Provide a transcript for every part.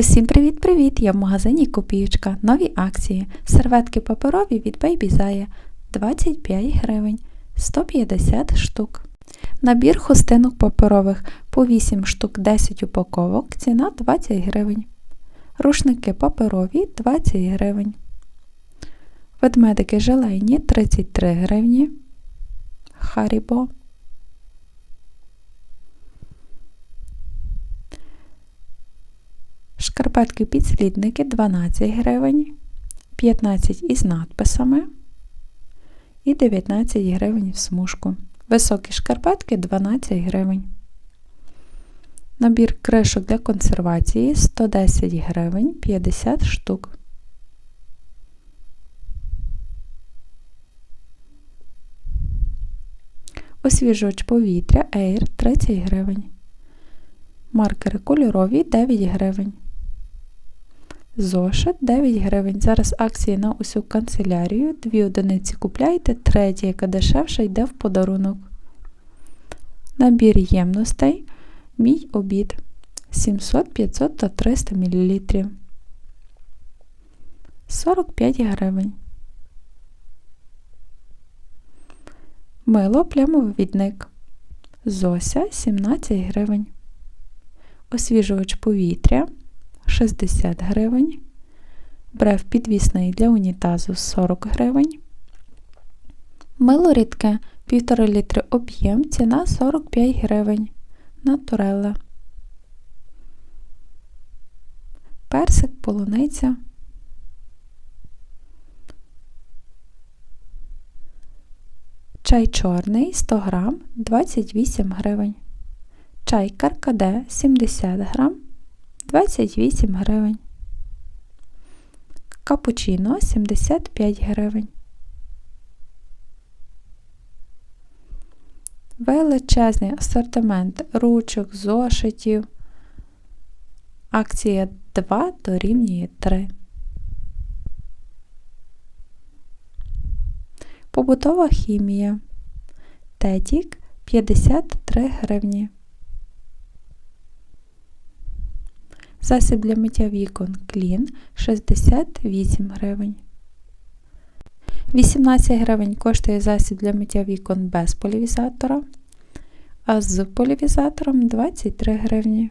Усім привіт-привіт! Я в магазині Копієчка. Нові акції. Серветки паперові від Baby Zaya 25 гривень 150 штук. Набір хустинок паперових по 8 штук 10 упаковок. Ціна 20 гривень. Рушники паперові 20 гривень. Ведмедики желейні 33 гривні. Харібо. Шкарпетки підслідники 12 гривень, 15 із надписами і 19 гривень в смужку. Високі шкарпетки 12 гривень. Набір кришок для консервації 110 гривень 50 штук. Освіжувач повітря Air 30 гривень. Маркери кольорові 9 гривень. Зошит 9 гривень. Зараз акції на усю канцелярію. Дві одиниці купляйте, третя, яка дешевша, йде в подарунок. Набір ємностей. Мій обід 700, 500 та 300 мл. 45 гривень. Мило плямовідник. Зося 17 гривень. Освіжувач повітря 60 гривень. Брев підвісний для унітазу 40 гривень. Мило рідке 1,5 літри об'єм, ціна 45 гривень. Натурелла. Персик, полуниця. Чай чорний 100 грам 28 гривень. Чай каркаде 70 грам 28 гривень. Капучино 75 гривень. Величезний асортимент ручок, зошитів. Акція 2 дорівнює 3. Побутова хімія. Тетік 53 гривні. Засіб для миття вікон Клін 68 гривень. 18 гривень коштує засіб для миття вікон без полівізатора, а з полівізатором 23 гривні.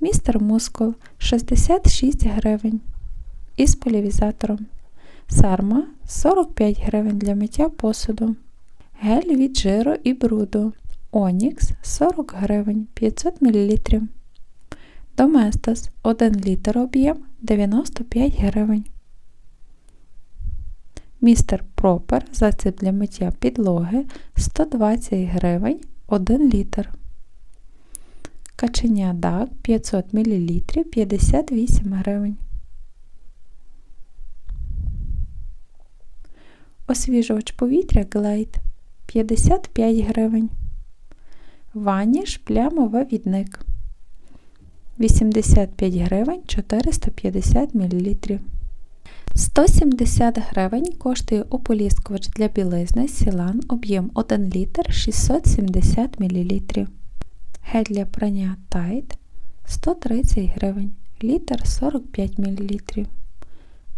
Містер Мускул 66 гривень. Із полівізатором. Сарма 45 гривень для миття посуду. Гель від жиру і бруду. Онікс 40 гривень 500 мл. Доместос 1 літр об'єм 95 гривень. Містер Пропер засіб для миття підлоги 120 гривень 1 літр. Каченя Дак 500 мл 58 гривень. Освіжувач повітря Glade 55 гривень. Ваніш плямовий відник 85 гривень 450 мл. 170 гривень коштує ополіскувач для білизни Сілан об'єм 1 літр 670 мл. Гель для прання Tide 130 гривень, літр 45 мл.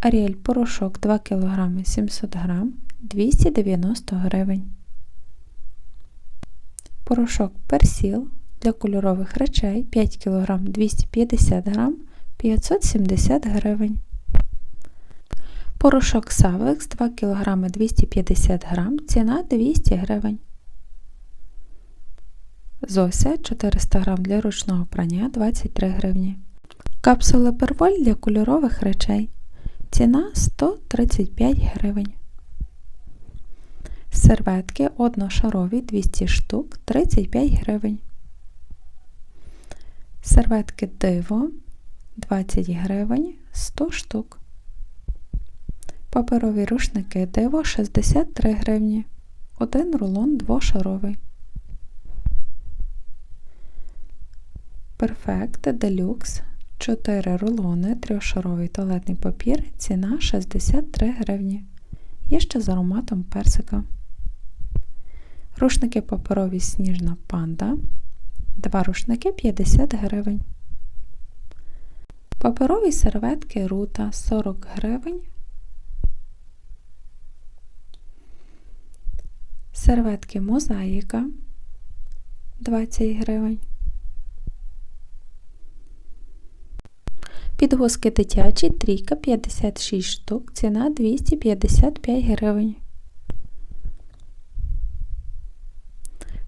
Аріель порошок 2 кг 700 г 290 гривень. Порошок персіл для кольорових речей 5 кг 250 г 570 гривень. Порошок Савекс 2 кг 250 г, ціна 200 гривень. Зося 400 г для ручного прання 23 гривні. Капсули перволь для кольорових речей. Ціна 135 гривень. Серветки одношарові 200 штук 35 гривень. Серветки диво 20 гривень 100 штук. Паперові рушники диво 63 гривні. Один рулон двошаровий. Perfect Deluxe 4 рулони, трьохшаровий туалетний папір, ціна 63 гривні. Є ще з ароматом персика. Рушники паперові сніжна панда. Два рушники 50 гривень. Паперові серветки рута 40 гривень. Серветки мозаїка 20 гривень. Підгузки дитячі трійка 56 штук, ціна 255 гривень.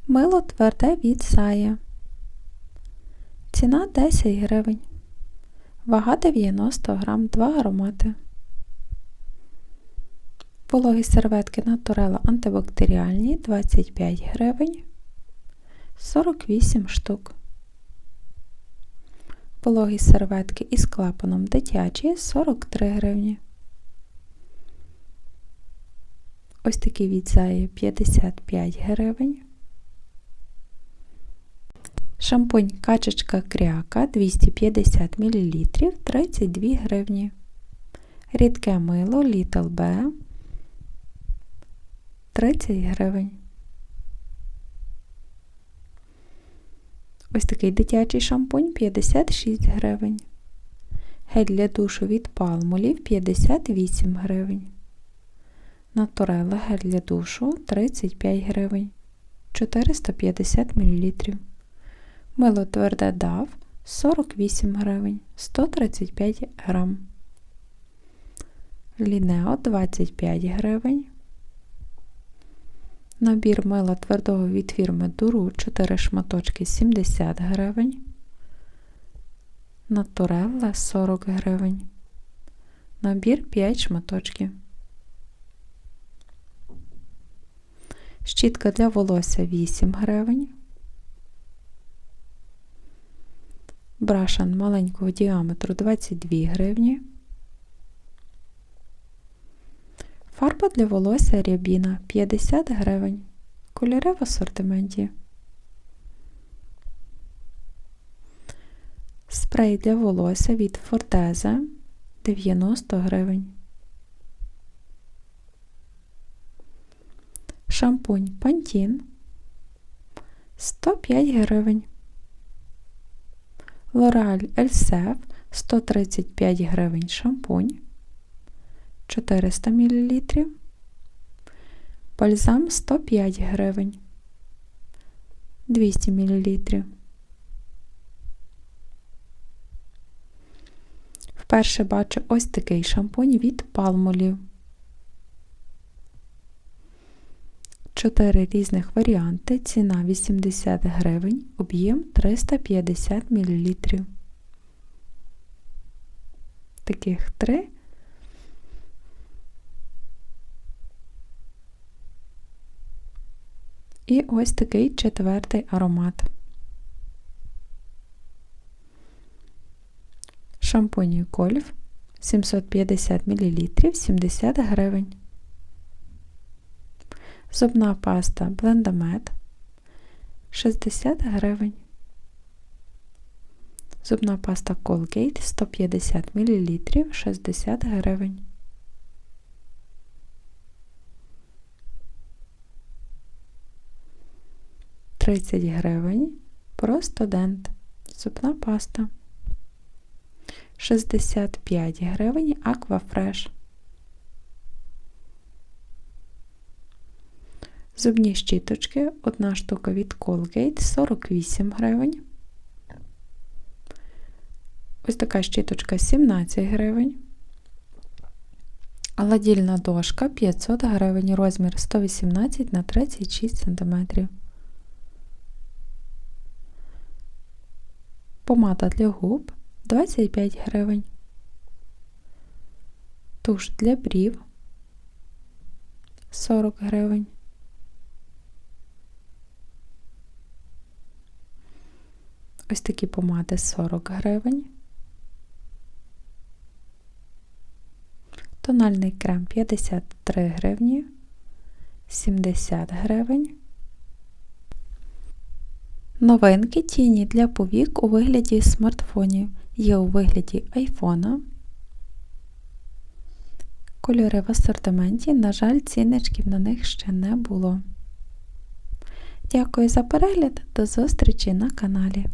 Мило тверде від сая. Ціна 10 гривень. Вага 90 грам, 2 аромати. Вологі серветки Натурела антибактеріальні 25 гривень. 48 штук. Вологі серветки із клапаном дитячі 43 гривні. Ось такі від 55 гривень. Шампунь качечка кряка 250 мл 32 гривні. Рідке мило Little B 30 гривень. Ось такий дитячий шампунь 56 гривень. Гель для душу від палмолів 58 гривень. Натурела гель для душу 35 гривень 450 мл. Мило тверде дав 48 гривень 135 грам. Лінео 25 гривень. Набір мила твердого від фірми Дуру 4 шматочки 70 гривень. Натурелла 40 гривень. Набір 5 шматочків. Щітка для волосся 8 гривень. Брашан маленького діаметру 22 гривні. Фарба для волосся рябіна 50 гривень. Кольори в асортименті. Спрей для волосся від Фортезе 90 гривень. Шампунь Пантін 105 гривень. L'Oreal Elsef 135 гривень шампунь. 400 мл. Бальзам 105 гривень. 200 мл. Вперше бачу ось такий шампунь від палмолів. Чотири різних варіанти. Ціна 80 гривень, об'єм 350 мл. Таких три. І ось такий четвертий аромат. Шампунь Кольф 750 мл 70 гривень. Зубна паста Блендамет 60 гривень. Зубна паста Colgate 150 мл 60 гривень. Тридцять гривень. Просто дент. Зубна паста. 65 гривень Аквафреш. Зубні щіточки, одна штука від Colgate 48 гривень. Ось така щіточка 17 гривень. Ладільна дошка 500 гривень, розмір 118 на 36 см. Помада для губ 25 гривень. Туш для брів 40 гривень. Ось такі помади 40 гривень. Тональний крем 53 гривні, 70 гривень. Новинки тіні для повік у вигляді смартфонів є у вигляді айфона. Кольори в асортименті, на жаль, ціночків на них ще не було. Дякую за перегляд, до зустрічі на каналі.